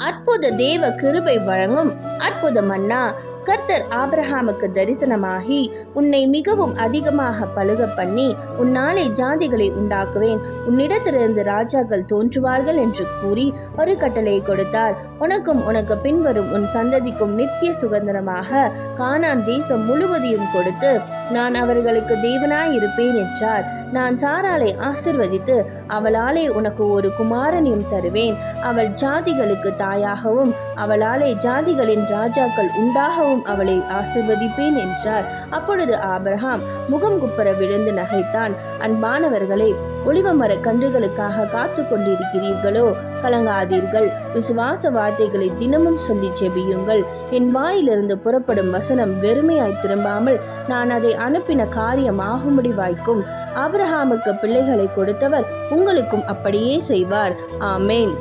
அற்புத தேவ கிருபை வழங்கும் அற்புத மன்னா கர்த்தர் ஆபிரஹாமுக்கு தரிசனமாகி உன்னை மிகவும் அதிகமாக பழுக பண்ணி உன்னாலே ஜாதிகளை உண்டாக்குவேன். உன்னிடத்திலிருந்து ராஜாக்கள் தோன்றுவார்கள் என்று கூறி ஒரு கட்டளையை கொடுத்தார். உனக்கும் உனக்கு பின்வரும் உன் சந்ததிக்கும் நித்திய சுதந்திரமாக கானான் தேசம் முழுவதையும் கொடுத்து நான் அவர்களுக்கு தேவனாய் இருப்பேன் என்றார். நான் சாராலை ஆசிர்வதித்து அவளாலே உனக்கு ஒரு குமாரனையும் தருவேன். அவள் ஜாதிகளுக்கு தாயாகவும் அவளாலே ஜாதிகளின் ராஜாக்கள் உண்டாகவும் அவளை ஆசிர்வதிப்பேன் என்றார். அப்பொழுது ஆபிரகாம் முகம் குப்பர விழுந்து நகைத்தான். அன்பானவர்களே ஒளிவ மர கன்றுகளுக்காக காத்து கொண்டிருக்கிறீர்களோ? கலங்காதீர்கள். விசுவாச வார்த்தைகளை தினமும் சொல்லி செபியுங்கள். என் வாயிலிருந்து புறப்படும் வசனம் வெறுமையாய் திரும்பாமல் நான் அதை அனுப்பின காரியம் ஆகும்படி வாய்க்கும். ஆபிரஹாமுக்கு பிள்ளைகளை கொடுத்தவர் உங்களுக்கும் அப்படியே செய்வார். ஆமேன்.